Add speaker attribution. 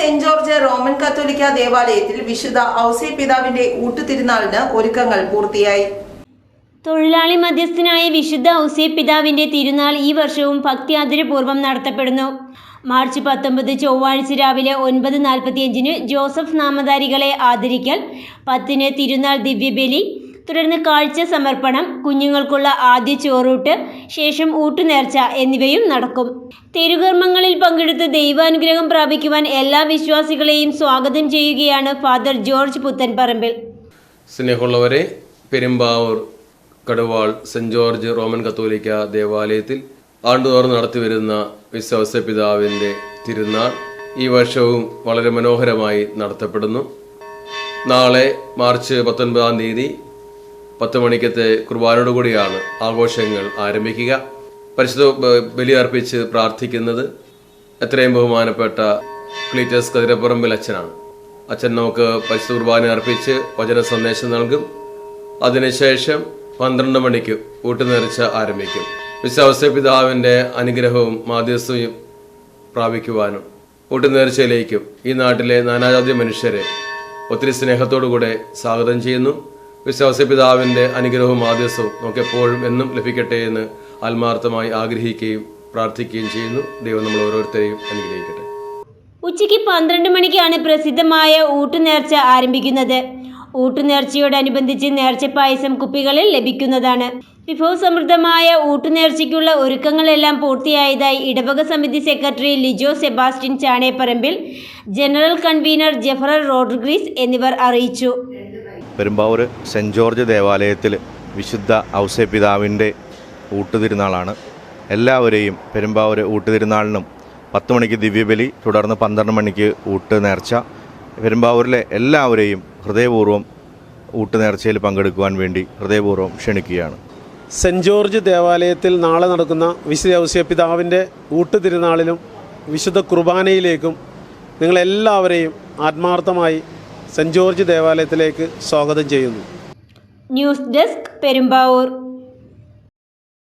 Speaker 1: Saint George Roman കത്തോലിക്ക ദേവാലയത്തിൽ വിശുദ്ധ ഔസേ പിതാവിന്റെ ഊട്ടുതിരുനാളിന് ഒരുക്കങ്ങൾ പൂർത്തിയായി.
Speaker 2: തൊഴിലാളി മധ്യസ്ഥനായ വിശുദ്ധ ഔസേ പിതാവിന്റെ തിരുനാൾ ഈ വർഷവും ഭക്തിയാദരപൂർവം നടത്തപ്പെടുന്നു. മാർച്ച് പത്തൊമ്പത് ചൊവ്വാഴ്ച രാവിലെ ഒൻപത് നാൽപ്പത്തിയഞ്ചിന് ജോസഫ് നാമധാരികളെ ആദരിക്കൽ പത്തിന് തിരുനാൾ ദിവ്യബലി തുടർന്ന് കാഴ്ച സമർപ്പണം കുഞ്ഞുങ്ങൾക്കുള്ള ആദ്യ ചോറൂട്ട് ശേഷം ഊട്ടുനേർച്ച എന്നിവയും നടക്കും. തിരുകർമ്മങ്ങളിൽ പങ്കെടുത്ത് ദൈവാനുഗ്രഹം പ്രാപിക്കുവാൻ എല്ലാ വിശ്വാസികളെയും സ്വാഗതം ചെയ്യുകയാണ് ഫാദർ ജോർജ് പുത്തൻപറമ്പിൽ.
Speaker 3: സ്നേഹമുള്ളവരെ Perumbavoor Kaduval Saint George Roman കത്തോലിക്ക ദേവാലയത്തിൽ ആണ്ടുതോറും നടത്തിവരുന്ന വിശ്വാസ പിതാവിന്റെ തിരുനാൾ ഈ വർഷവും വളരെ മനോഹരമായി നടത്തപ്പെടുന്നു. നാളെ മാർച്ച് പത്തൊൻപതാം തീയതി പത്ത് മണിക്കത്തെ കുർബാനയോടുകൂടിയാണ് ആഘോഷങ്ങൾ ആരംഭിക്കുക. പരിശുദ്ധ ബലി ബലിയർപ്പിച്ച് പ്രാർത്ഥിക്കുന്നത് എത്രയും ബഹുമാനപ്പെട്ട ക്ലീറ്റസ് കതിരപ്പുറമ്പിൽ അച്ഛനാണ്. അച്ഛൻ നമുക്ക് പരിശുദ്ധ കുർബാന അർപ്പിച്ച് വചന സന്ദേശം നൽകും. അതിനുശേഷം പന്ത്രണ്ട് മണിക്ക് ഊട്ടുനേർച്ച ആരംഭിക്കും. വിശ്വാസ പിതാവിന്റെ അനുഗ്രഹവും മാധ്യസ്ഥയും പ്രാപിക്കുവാനും ഊട്ടുനേർച്ചയിലേക്കും ഈ നാട്ടിലെ നാനാജാതി മനുഷ്യരെ ഒത്തിരി സ്നേഹത്തോടുകൂടെ സ്വാഗതം ചെയ്യുന്നു. വിശ്വാസ പിതാവിന്റെ അനുഗ്രഹവും ആദേശവും നമുക്ക് എപ്പോഴും എന്നും ലഭിക്കട്ടെ എന്ന് ആത്മാർത്ഥമായി ആഗ്രഹിക്കുകയും പ്രാർത്ഥിക്കുകയും ചെയ്യുന്നു. ദൈവം നമ്മൾ ഓരോരുത്തരെയും അനുഗ്രഹിക്കട്ടെ.
Speaker 2: ഉച്ചയ്ക്ക് പന്ത്രണ്ട് മണിക്കാണ് പ്രസിദ്ധമായ ഊട്ടുനേർച്ച ആരംഭിക്കുന്നത്. ഊട്ടുനേർച്ചയോടനുബന്ധിച്ച് നേർച്ച പായസം കുപ്പികളിൽ ലഭിക്കുന്നതാണ്. വിഭവസമൃദ്ധമായ ഊട്ടുനേർച്ചയ്ക്കുള്ള ഒരുക്കങ്ങളെല്ലാം പൂർത്തിയായതായി ഇടവക സമിതി secretary Lijo Sebastian Chaneparambil general convener ജഫറൽ Rodrigues എന്നിവർ അറിയിച്ചു.
Speaker 4: പെരുമ്പാവൂർ സെന്റ് ജോർജ് ദേവാലയത്തിൽ വിശുദ്ധ ഔസേ പിതാവിന്റെ ഊട്ടുതിരുനാളാണ് എല്ലാവരെയും പെരുമ്പാവൂർ ഊട്ടുതിരുനാളിനും പത്ത് മണിക്ക് ദിവ്യബലി തുടർന്ന് പന്ത്രണ്ട് മണിക്ക് ഊട്ട് നേർച്ച. പെരുമ്പാവൂരിലെ എല്ലാവരെയും ഹൃദയപൂർവം ഊട്ട് നേർച്ചയിൽ പങ്കെടുക്കുവാൻ വേണ്ടി ഹൃദയപൂർവം ക്ഷണിക്കുകയാണ്.
Speaker 5: സെന്റ് ജോർജ് ദേവാലയത്തിൽ നാളെ നടക്കുന്ന വിശുദ്ധ ഔസേപിതാവിന്റെ പിതാവിന്റെ ഊട്ടുതിരുനാളിലും വിശുദ്ധ കുർബാനയിലേക്കും നിങ്ങളെല്ലാവരെയും ആത്മാർത്ഥമായി സെന്റ് ജോർജ് ദേവാലയത്തിലേക്ക് സ്വാഗതം ചെയ്യുന്നു.
Speaker 2: News desk Perumbavoor.